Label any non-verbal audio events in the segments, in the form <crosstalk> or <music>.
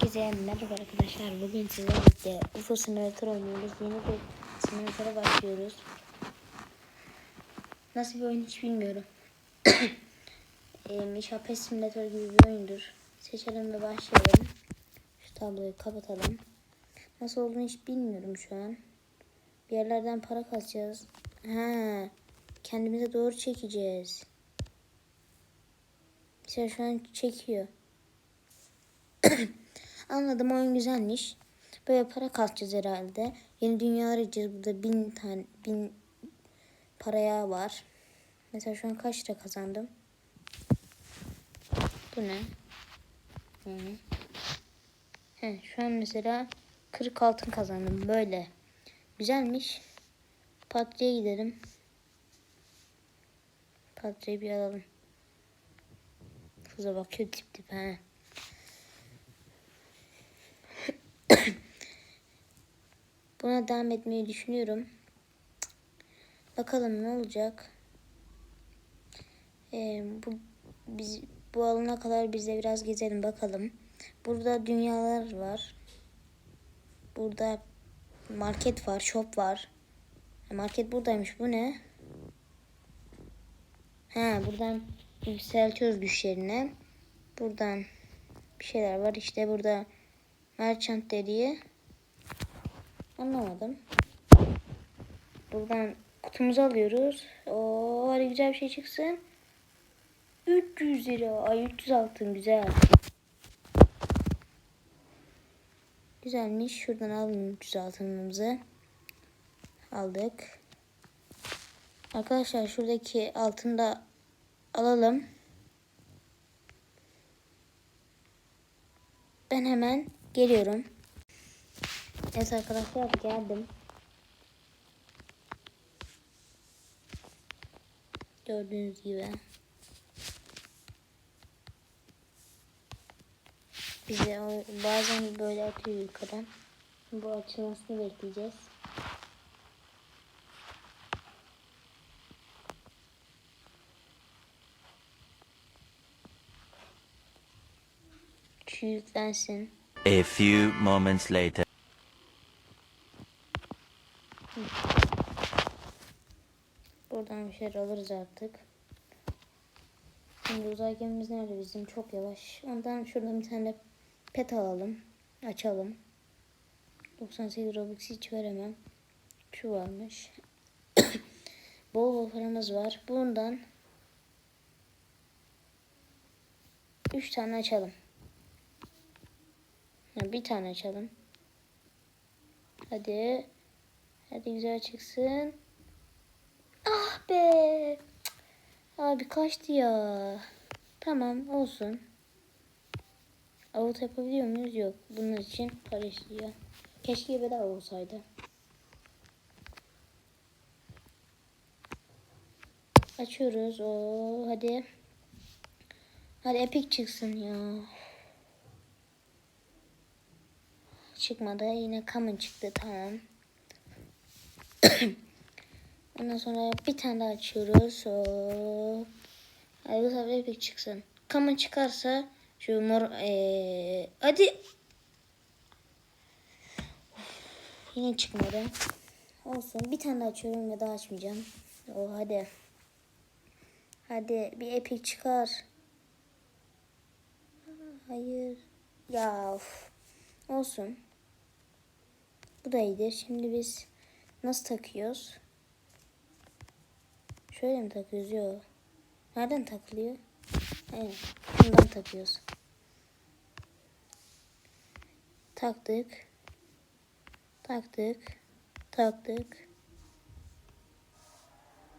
Herkese merhaba arkadaşlar. Bugün sizlerle birlikte UFO simülatör oynuyoruz. Yeni bir simülatöre başlıyoruz. Nasıl bir oyun hiç bilmiyorum. <coughs> e, Şapes simülatör gibi bir oyundur. Seçelim ve başlayalım. Şu tabloyu kapatalım. Nasıl olduğunu hiç bilmiyorum şu an. Bir yerlerden para kasacağız. Ha, kendimize doğru çekeceğiz. Mesela şu an çekiyor. <coughs> Anladım oyun güzelmiş. Böyle para kasacağız herhalde. Yeni dünyalar gideceğiz. Burada bin tane bin paraya var. Mesela şu an kaç lira kazandım? Bu ne? Hı -hı. He, şu an mesela 40 altın kazandım. Böyle. Güzelmiş. Patraya gidelim. Patrayı bir alalım. Kıza bakıyor tip tip he. Buna devam etmeyi düşünüyorum. Bakalım ne olacak. Ee, bu biz bu alana kadar biz de biraz gezelim bakalım. Burada dünyalar var. Burada market var, shop var. Market buradaymış. Bu ne? Ha, buradan yükseltiyoruz güçlerini. Buradan bir şeyler var. İşte burada merchant dediği Anlamadım. Buradan kutumuzu alıyoruz. Oo, hadi güzel bir şey çıksın. 300 lira. Ay 300 altın güzel. Güzelmiş. Şuradan alalım 300 altınımızı. Aldık. Arkadaşlar şuradaki altını da alalım. Ben hemen geliyorum. Evet arkadaşlar geldim. Gördüğünüz gibi. Bize bazen böyle atıyor yukarıdan. Bu açılmasını bekleyeceğiz. Şu yüklensin. A few moments later. Buradan bir şeyler alırız artık. Şimdi uzay gemimiz nerede bizim? Çok yavaş. Ondan şuradan bir tane pet alalım. Açalım. 98 Robux hiç veremem. Şu varmış. <coughs> bol bol paramız var. Bundan 3 tane açalım. Ha, bir tane açalım. Hadi. Hadi güzel çıksın. Ah be. Abi kaçtı ya. Tamam olsun. Avut yapabiliyor muyuz? Yok. Bunun için para istiyor. Keşke bedava olsaydı. Açıyoruz. Oo, hadi. Hadi epic çıksın ya. Çıkmadı. Yine common çıktı. Tamam. <coughs> Ondan sonra bir tane daha açıyoruz. Oo. Hadi bu sefer çıksın. Common çıkarsa şu mor ee, hadi yine çıkmadı. Olsun. Bir tane daha açıyorum ve daha açmayacağım. O hadi. Hadi bir epic çıkar. Hayır. Ya of. Olsun. Bu da iyidir. Şimdi biz nasıl takıyoruz? Şöyle mi takıyoruz? Yok. Nereden takılıyor? Evet. Bundan takıyoruz. Taktık. Taktık. Taktık.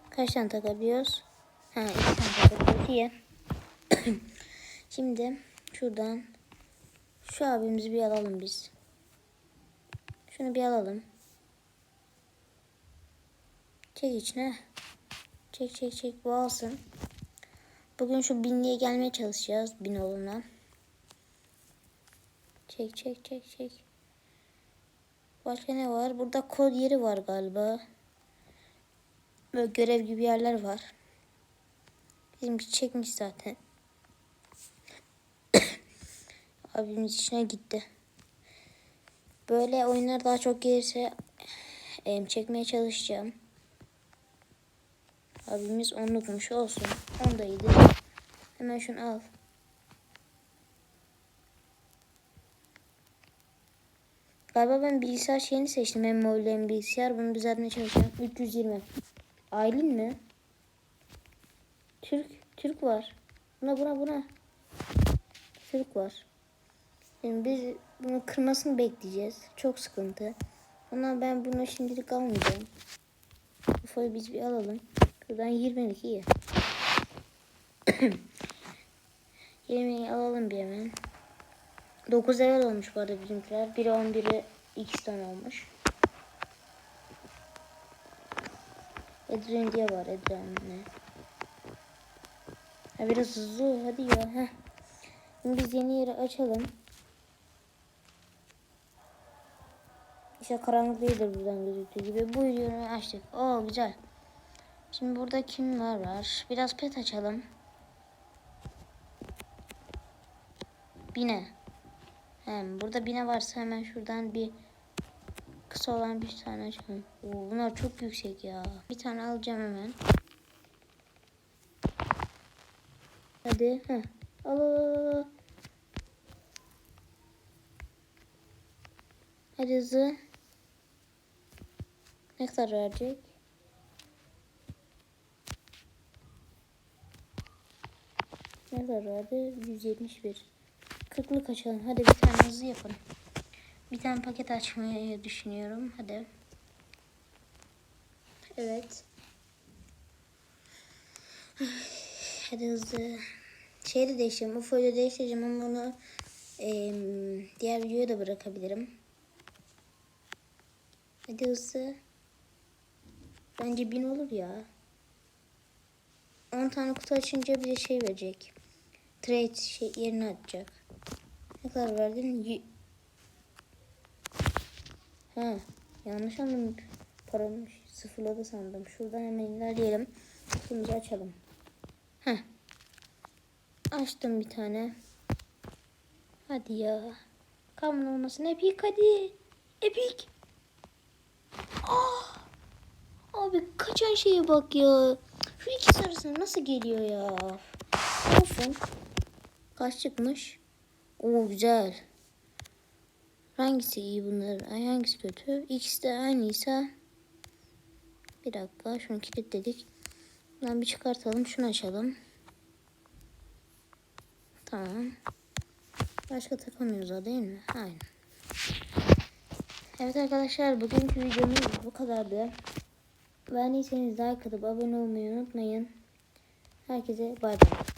Kaç tane takabiliyoruz? Ha iki tane takabiliyoruz. İyi. <coughs> Şimdi şuradan şu abimizi bir alalım biz. Şunu bir alalım. Çek içine. Çek çek çek bu alsın. Bugün şu binliğe gelmeye çalışacağız. Bin oluna. Çek çek çek çek. Başka ne var? Burada kod yeri var galiba. Böyle görev gibi yerler var. Bizimki çekmiş zaten. <coughs> Abimin içine gitti. Böyle oyunlar daha çok gelirse çekmeye çalışacağım. Abimiz onlukmuş olsun. On da iyidir. Hemen şunu al. Galiba ben bilgisayar şeyini seçtim. Hem mobil hem bilgisayar. Bunu düzeltmeye çalışacağım. 320. Aylin mi? Türk. Türk var. Buna buna buna. Türk var. Yani biz bunu kırmasını bekleyeceğiz. Çok sıkıntı. Ama ben bunu şimdilik almayacağım. Ufo'yu biz bir alalım. Buradan 20'lik iyi. <coughs> 20'yi alalım bir hemen. 9 level olmuş bu arada bizimkiler. Biri 11'i 2 tane olmuş. Edren diye var Edren ne? Ha biraz hızlı hadi ya. Heh. Şimdi biz yeni yeri açalım. İşte karanlık değildir buradan gözüktüğü gibi. Bu videoyu açtık. Oo güzel. Şimdi burada kimler var? Biraz pet açalım. Bine. Hem burada bine varsa hemen şuradan bir kısa olan bir tane açalım. Oo, bunlar çok yüksek ya. Bir tane alacağım hemen. Hadi. Heh. Al al al. Hadi hızlı. Ne kadar verecek? Ne kadar verdi? 171. 40'lık açalım. Hadi bir tane hızlı yapalım. Bir tane paket açmayı düşünüyorum. Hadi. Evet. Hadi hızlı. Şeyi de değiştireceğim. UFO'yu da değiştireceğim ama bunu em, diğer videoya da bırakabilirim. Hadi hızlı. Bence bin olur ya. 10 tane kutu açınca bir şey verecek. Trade şey yerine atacak. Ne kadar verdin? Y- ha, yanlış anladım. Paramı sıfırladı sandım. Şuradan hemen ilerleyelim. Kutumuzu açalım. Heh. Açtım bir tane. Hadi ya. Kamun olmasın. Epik hadi. Epik. Ah. Abi kaçan şeye bak ya. Şu ikisi arasında nasıl geliyor ya? Olsun. Kaç çıkmış? Oo güzel. Hangisi iyi bunların? Ay hangisi kötü? İkisi de aynıysa. Bir dakika şunu kilitledik. Buradan bir çıkartalım. Şunu açalım. Tamam. Başka takamıyoruz o değil mi? Aynen. Evet arkadaşlar bugünkü videomuz bu kadardı. Beğendiyseniz like atıp abone olmayı unutmayın. Herkese bay bay.